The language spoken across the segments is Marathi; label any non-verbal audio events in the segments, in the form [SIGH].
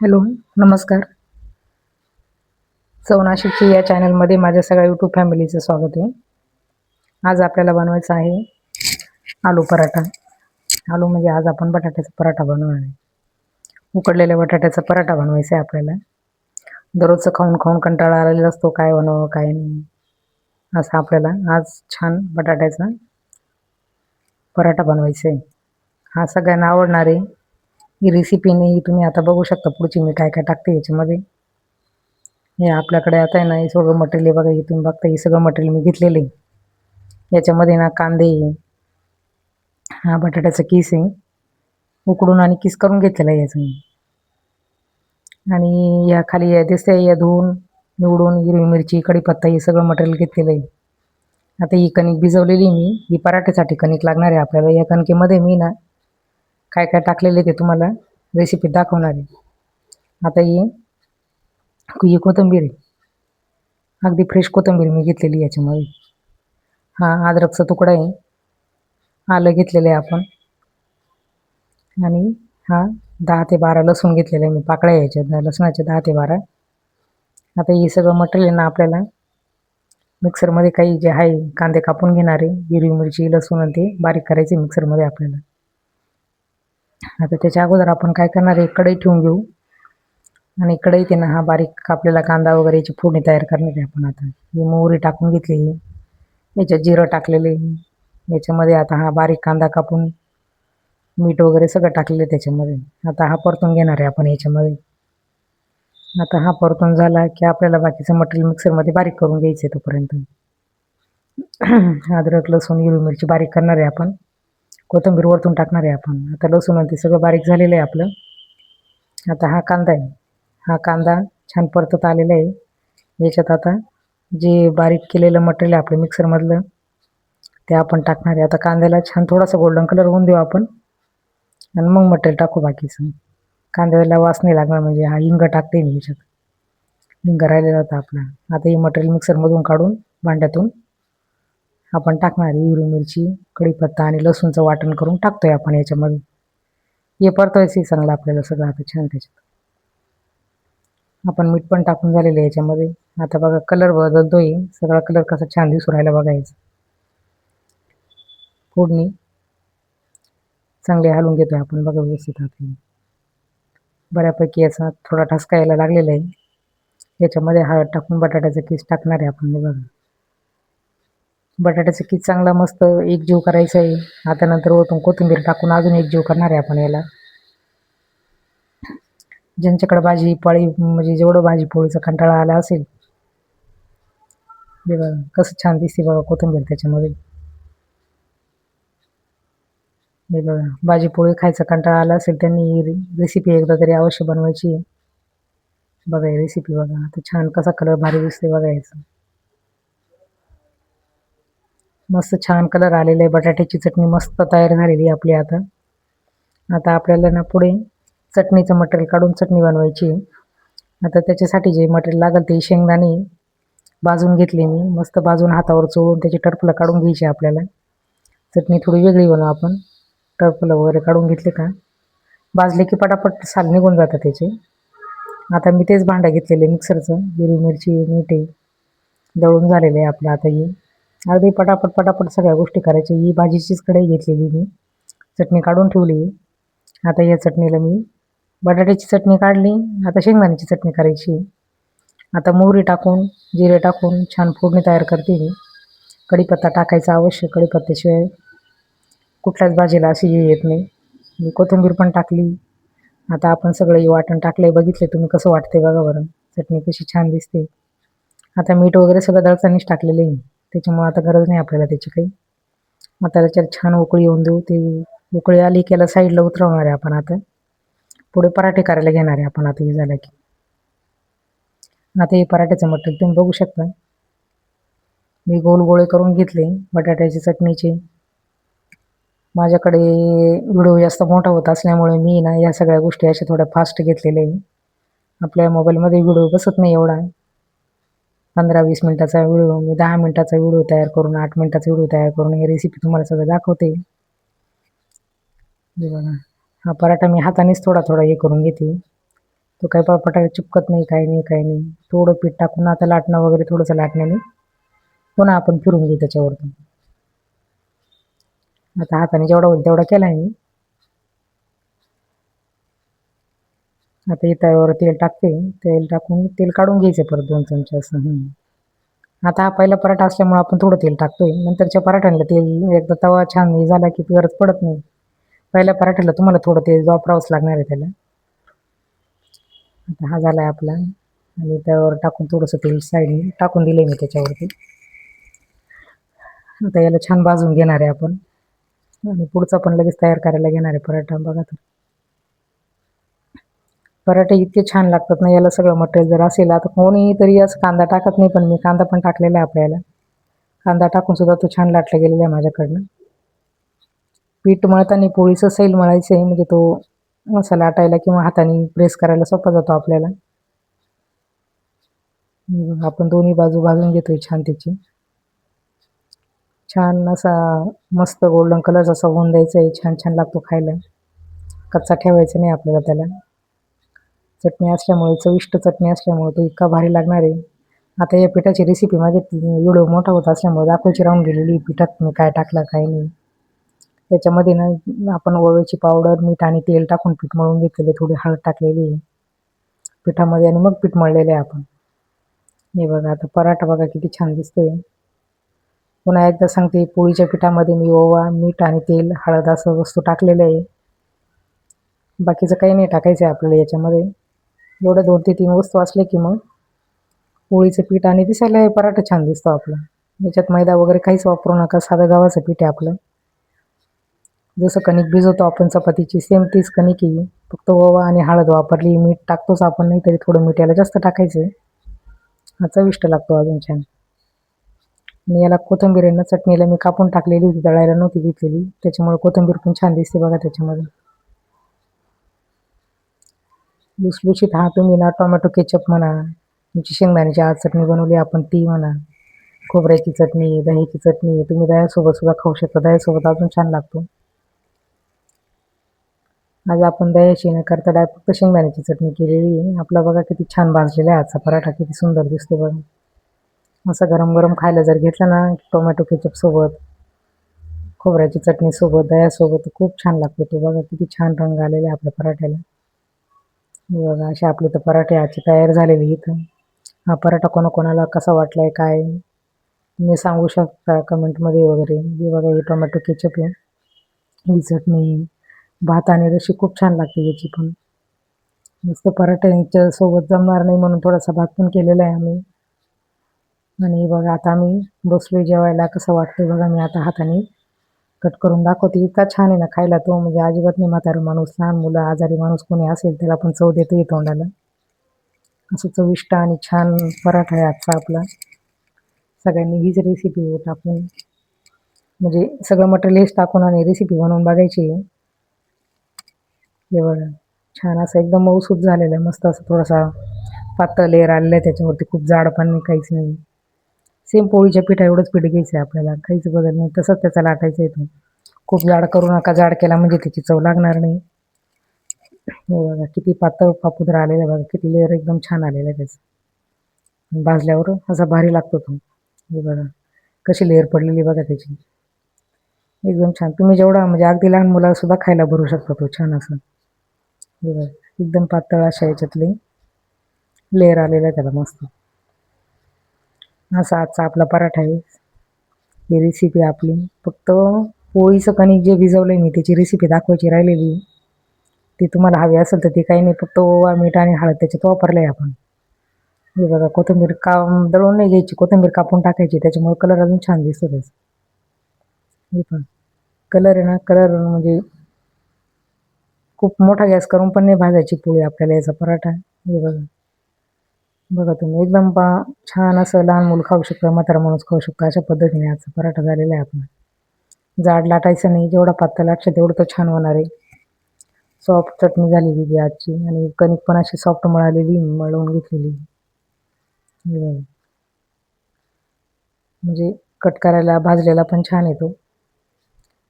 हॅलो नमस्कार. चवनाशिकची या चॅनलमध्ये माझ्या सगळ्या यूट्यूब फॅमिलीचं स्वागत आहे. आज आपल्याला बनवायचं आहे आलू पराठा. आलू म्हणजे आज आपण बटाट्याचा पराठा बनवणार आहे. उकडलेल्या बटाट्याचा पराठा बनवायचा आहे आपल्याला. दररोजचं खाऊन खाऊन कंटाळा आलेला असतो काय बनवावं काय नाही. असं आपल्याला आज छान बटाट्याचा पराठा बनवायचा आहे. हा सगळ्यांना आवडणार आहे ही रेसिपी नाही तुम्ही आता बघू शकता पुढची मी काय काय टाकते याच्यामध्ये. हे आपल्याकडे आता आहे ना हे सगळं मटेरियल बघा हे तुम्ही बघता हे सगळं मटेरियल मी घेतलेलं आहे. याच्यामध्ये ना कांदे हा बटाट्याचा किस आहे. उकडून आणि किस करून घेतलेला आहे याचं मी. आणि या खाली या दिसते या धुवून निवडून हिरवी मिरची कढीपत्ता हे सगळं मटेरियल घेतलेलं आहे. आता ही कणिक भिजवलेली मी. ही पराठेसाठी कणिक लागणार आहे आपल्याला. या कणकेमध्ये मी ना काय काय टाकलेले ते तुम्हाला रेसिपी दाखवणार आहे. आता ही ही कोथिंबीर आहे. अगदी फ्रेश कोथिंबीर मी घेतलेली याच्यामध्ये. हा अद्रकचा तुकडा आहे. आलं घेतलेलं आहे आपण. आणि हा दहा ते बारा लसूण घेतलेलं आहे मी पाकळ्या याच्यात लसणाच्या लसणाचे दहा ते बारा. आता हे सगळं मटेरियल ना आपल्याला. मिक्सरमध्ये काही जे आहे कांदे कापून घेणारे हिरवी मिरची लसूण आणि ते बारीक करायचे मिक्सरमध्ये आपल्याला. आता त्याच्या अगोदर आपण काय करणार आहे? कढई ठेवून घेऊ. आणि कढईत आहे ना हा बारीक कापलेला कांदा वगैरे याची फोडणी तयार करणार आहे आपण आता. ही मोहरी टाकून घेतली याच्यात जिरं टाकलेले याच्यामध्ये आता हा बारीक कांदा कापून मीठ वगैरे सगळं टाकलेलं आहे त्याच्यामध्ये. आता हा परतून घेणार आहे आपण याच्यामध्ये. आता हा परतून झाला की आपल्याला बाकीचं मटेरियल मिक्सरमध्ये बारीक करून घ्यायचं आहे तोपर्यंत. [CLEARS THROAT] अद्रक लसूण हिरवी मिरची बारीक करणार आहे आपण. कोथिंबीर वरतून टाकणार आहे आपण. आता लसूण ते सगळं बारीक झालेलं आहे आपलं. आता हा कांदा आहे. हा कांदा छान परतत आलेला आहे. याच्यात आता जे बारीक केलेलं मटेरियल आहे आपलं मिक्सरमधलं ते आपण टाकणार आहे. आता कांद्याला छान थोडासा गोल्डन कलर होऊन देऊ आपण. आणि मग मटेरियल टाकू बाकीचं. कांद्याला वास नाही लागणार म्हणजे हा हिंग टाकते मी याच्यात. हिंग राहिलेला होता आपला. आता हे मटेरियल मिक्सरमधून काढून भांड्यातून आपण टाकणार आहे हिरवी मिरची कढीपत्ता आणि लसूणचं वाटण करून टाकतोय आपण याच्यामध्ये. हे परतायचं चांगलं आपल्याला सगळं आता छान त्याच्यात. आपण मीठ पण टाकून झालेलं आहे याच्यामध्ये. आता बघा कलर बदलतोय. सगळा कलर कसा छान दिसून राहिला बघायचं फोडणी. चांगले हलवून घेतोय आपण बघा व्यवस्थित आता. बऱ्यापैकी याचा थोडा ठसका यायला लागलेला आहे. याच्यामध्ये हळद टाकून बटाट्याचा केस टाकणार आहे आपण बघा. बटाट्याचा किस चांगला मस्त एक जीव करायचा आहे. आता नंतर वरतून कोथिंबीर टाकून अजून एक जीव करणार आहे आपण याला. ज्यांच्याकडे भाजी पोळी म्हणजे जेवढं भाजी पोळीचा कंटाळा आला असेल. हे बघा कसं छान दिसते बघा कोथिंबीर त्याच्यामध्ये. हे बघा भाजी पोळी खायचा कंटाळा आला असेल त्यांनी रेसिपी एकदा तरी अवश्य बनवायची आहे. बघा ही रेसिपी बघा आता छान कसा कलर भारी दिसते बघा याचा. मस्त छान कलर आलेला आहे बटाट्याची चटणी मस्त तयार झालेली आहे आपली आता. आता आपल्याला ना पुढे चटणीचं मटेरियल काढून चटणी बनवायची. आता त्याच्यासाठी जे मटेरियल लागेल ते शेंगदाणे भाजून घेतले मी. मस्त भाजून हातावर चोळून त्याची टरफलं काढून घ्यायची आपल्याला. चटणी थोडी वेगळी बनवू आपण. टरफलं वगैरे काढून घेतले का? भाजले की पटापट साल निघून जातं त्याचे. आता मी तेच भांडं घेतलेलं मिक्सरचं हिरवी मिरची मीठ आहे. दळून झालेलं आहे आपलं आता ही. अगदी पटापट पटापट सगळ्या गोष्टी करायच्या. ही भाजीचीच कढई घेतलेली मी. चटणी काढून ठेवली. आता या चटणीला मी बटाट्याची चटणी काढली. आता शेंगदाण्याची चटणी करायची. आता मोहरी टाकून जिरे टाकून छान फोडणी तयार करते मी. कढीपत्ता टाकायचा अवश्य कढीपत्त्याशिवाय. कुठल्याच भाजीला अशी हे येत नाही. मी कोथिंबीर पण टाकली. आता आपण सगळं वाटण टाकलं आहे बघितलं तुम्ही कसं वाटते बघा बरं. चटणी कशी छान दिसते. आता मीठ वगैरे सगळं दळचानीच टाकलेलं आहे त्याच्यामुळे आता गरज नाही आपल्याला त्याची काही. आता त्याच्यात छान उकळी येऊन देऊ. ते उकळी आली की याला साईडला उतरवणार आहे आपण आता. पुढे पराठे करायला घेणार आहे आपण आता हे झालं की. आता हे पराठ्याचं मटेरियल तुम्ही बघू शकता. मी गोल गोळे करून घेतले बटाट्याची चटणीचे. माझ्याकडे व्हिडिओ जास्त मोठा होत असल्यामुळे मी ना या सगळ्या गोष्टी अशा थोड्या फास्ट घेतलेल्या आहे. आपल्या मोबाईलमध्ये व्हिडिओ बसत नाही एवढा. पंधरा वीस मिनटाचा व्हिडिओ मी दहा मिनटाचा व्हिडिओ तयार करून आठ मिनटाचा व्हिडिओ तयार करून ही रेसिपी तुम्हाला सगळं दाखवते. बघा. हा पराठा मी हातानेच थोडा थोडा हे करून घेते. तो काही पराठा चिपकत नाही काही नाही काही नाही. थोडं पीठ टाकून आता लाटणं वगैरे थोडंसं लाटण्याने पुन्हा आपण फिरून घेऊ त्याच्यावरतून आता हाताने जेवढा होईल तेवढा केला आहे मी. आता इथं तेल टाकते. तेल टाकून तेल काढून घ्यायचं परत दोन चमचे असं. आता हा पहिला पराठा असल्यामुळे आपण थोडं तेल टाकतोय. नंतरच्या पराठ्याला तेल एकदा तवा छान हे झाला की गरज पडत नाही. पहिल्या पराठ्याला तुम्हाला थोडं तेल वापरावंच लागणार आहे त्याला. आता हा झाला आहे आपला. आणि त्यावर टाकून थोडंसं तेल साईडने टाकून दिलं मी त्याच्यावरती. आता याला छान भाजून घेणार आहे आपण. आणि पुढचा पण लगेच तयार करायला घेणार आहे पराठा. बघा तर. पराठे इतके छान लागतात ना याला सगळं मटेरियल जर असेल आता कोणी तरी असं कांदा टाकत नाही पण मी कांदा पण टाकलेला आहे आपल्याला. कांदा टाकून सुद्धा तो छान लाटला गेलेला आहे माझ्याकडनं. पीठ मळताना पोळीचं सैल मळायचं आहे म्हणजे तो मसाला लाटायला किंवा हाताने प्रेस करायला सोपा जातो आपल्याला. आपण दोन्ही बाजू भाजून घेतोय छान त्याची. छान असा मस्त गोल्डन कलर असा होऊन द्यायचा आहे छान छान लागतो खायला. कच्चा ठेवायचा नाही आपल्याला त्याला. चटणी असल्यामुळे चविष्ट चटणी असल्यामुळे तो इतका भारी लागणार आहे. आता या पिठाची रेसिपी माझे व्हिडिओ मोठा होत असल्यामुळे दाखवायची राहून गेलेली पिठात मी काय टाकलं काय नाही. त्याच्यामध्ये ना आपण ओव्याची पावडर मीठ आणि तेल टाकून पीठ मळून घेतलेले थोडी हळद टाकलेली पिठामध्ये आणि मग पीठ मळलेले आहे आपण. हे बघा आता पराठा बघा किती छान दिसतोय. पुन्हा एकदा सांगते पोळीच्या पिठामध्ये मी ओवा मीठ आणि तेल हळद असं वस्तू टाकलेलं आहे. बाकीचं काही नाही टाकायचं आहे आपल्याला याच्यामध्ये. एवढं दोन ते तीन वस्तू असले की मग पोळीचं पीठ आणि दिसायला हे पराठा छान दिसतो आपला. याच्यात मैदा वगैरे काहीच वापरू नका साधं गव्हाचं पीठ आहे आपलं. जसं कणिक भिजवतो आपण चपातीची सेम तीच कणिक आहे. फक्त ओवा आणि हळद वापरली मीठ टाकतोच आपण नाही तरी थोडं मीठ याला जास्त टाकायचं आहे हा चविष्ट लागतो अजून छान. आणि याला कोथिंबीर आहे ना चटणीला मी कापून टाकलेली होती दळायला नव्हती घेतलेली. त्याच्यामुळे कोथिंबीर पण छान दिसते बघा त्याच्यामध्ये. लुसलुशीत हा तुम्ही ना टोमॅटो केचप म्हणा. तुमची शेंगदाण्याची आज चटणी बनवली आपण ती म्हणा. खोबऱ्याची चटणी दह्याची चटणी तुम्ही दह्यासोबत सुद्धा खाऊ शकता. दह्यासोबत अजून छान लागतो. आज आपण दह्याची न करता डाय फक्त शेंगदाण्याची चटणी केलेली आहे. आपला बघा किती छान भाजलेला आहे आजचा पराठा किती सुंदर दिसतो बघा. असं गरम गरम खायला जर घेतलं ना टोमॅटो केचपसोबत खोबऱ्याची चटणीसोबत दह्यासोबत खूप छान लागतो तो बघा. किती छान रंग आलेला आहे आपल्या पराठ्याला. बघा असे आपले तर पराठे आजची तयार झालेली इथं हा पराठा कोणाकोणाला कसा वाटला आहे काय? तुम्ही सांगू शकता कमेंटमध्ये वगैरे. हे बघा हे टोमॅटो केचप आहे. ही चटणी भात आणि रशी खूप छान लागते याची पण. नुसतं पराठ्यांच्या सोबत जमणार नाही म्हणून थोडासा भात पण केलेला आहे आम्ही. आणि बघा आता आम्ही बसलो जेवायला. कसं वाटतं बघा मी आता हाताने. कट करून दाखवते. इतका छान आहे ना खायला तो. म्हणजे अजिबात नाही म्हातारा माणूस लहान मुलं आजारी माणूस कोणी असेल त्याला पण चव देते तोंडाला. असं चविष्ट आणि छान पराठा आहे आजचा आपला. सगळ्यांनी हीच रेसिपी टाकून. म्हणजे सगळं मटेरियल हेच टाकून आणि रेसिपी बनवून बघायची आहे. केवळ छान असं एकदम मऊसूत झालेलं आहे. मस्त असं थोडासा पातळ लेअर आलेलं आहे. त्याच्यावरती खूप जाड पण नाही काहीच नाही. सेम पोळीच्या पिठा एवढंच पीठ घ्यायचं आहे आपल्याला. काहीच बदल नाही. तसंच त्याचा लाटायचं आहे खूप जाड करू नका. जाड केला म्हणजे त्याची चव लागणार नाही. हे बघा किती पातळ पापुद्रा आलेला आहे बघा. किती लेअर एकदम छान आलेला आहे त्याचं. भाजल्यावर असा भारी लागतो तो. हे बघा. कशी लेअर पडलेली बघा त्याची. एकदम छान. तुम्ही जेवढा म्हणजे अगदी लहान मुलासुद्धा खायला भरू शकता तो. छान असं. हे बघा. एकदम पातळ अशा याच्यातले लेअर आलेला आहे त्याला मस्त. असा आजचा आपला पराठा आहे. ही रेसिपी आपली. फक्त पोळीचं कणिक जे भिजवलं मी त्याची रेसिपी दाखवायची राहिलेली. ती तुम्हाला हवी असेल तर ती काही नाही फक्त ओवा मीठ आणि हळद त्याच्यात वापरलं आहे आपण. हे बघा कोथिंबीर का दळून नाही घ्यायची कोथिंबीर कापून टाकायची त्याच्यामुळे कलर अजून छान दिसतो त्याचा. हे पण कलर आहे ना कलर म्हणजे खूप मोठा गॅस करून पण नाही भाजायची पोळी आपल्याला याचा पराठा. हे बघा. बघा तुम्ही एकदम पा छान असं लहान मुलं खाऊ शकतं म्हातारा माणूस खाऊ शकतो अशा पद्धतीने आज पराठा झालेला आहे आपण. जाड लाटायचं नाही जेवढा पातळ लागतं तेवढं तर छान होणार आहे. सॉफ्ट चटणी झालेली ती आजची आणि कणिक पण अशी सॉफ्ट मळालेली मळवून घेतलेली. म्हणजे कट करायला भाजलेला पण छान येतो.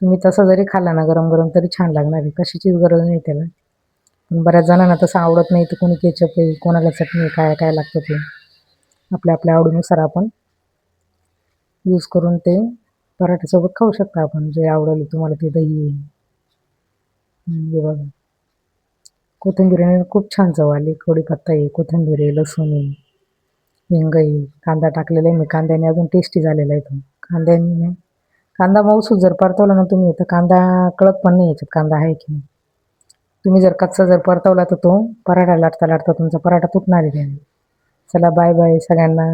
तुम्ही तसं जरी खाल्ला ना गरम गरम तरी छान लागणार आहे. कशाचीच गरज नाही त्याला. बऱ्याच जणांना तसं आवडत नाही तर कोणी केचप आहे कोणाला चटणी काय काय लागतं ते. आपल्या आपल्या आवडीनुसार आपण यूज करून ते पराठ्यासोबत खाऊ शकता आपण. जे आवडेल तुम्हाला ते दही आहे. हे बघा. कोथिंबीरीने खूप छान चव आली. कढीपत्ता आहे कोथिंबीर आहे लसूण आहे हिंग आहे कांदा टाकलेला आहे. मी कांद्याने अजून टेस्टी झालेला आहे तो. कांद्याने कांदा मऊसूद जर परतवला ना तुम्ही तर कांदा कळत पण नाही याच्यात कांदा आहे की नाही. तुम्ही जर कच्चा जर परतवला तर तो पराठा लाटता लाटता तुमचा पराठा तुटणार आहे. चला बाय बाय सगळ्यांना.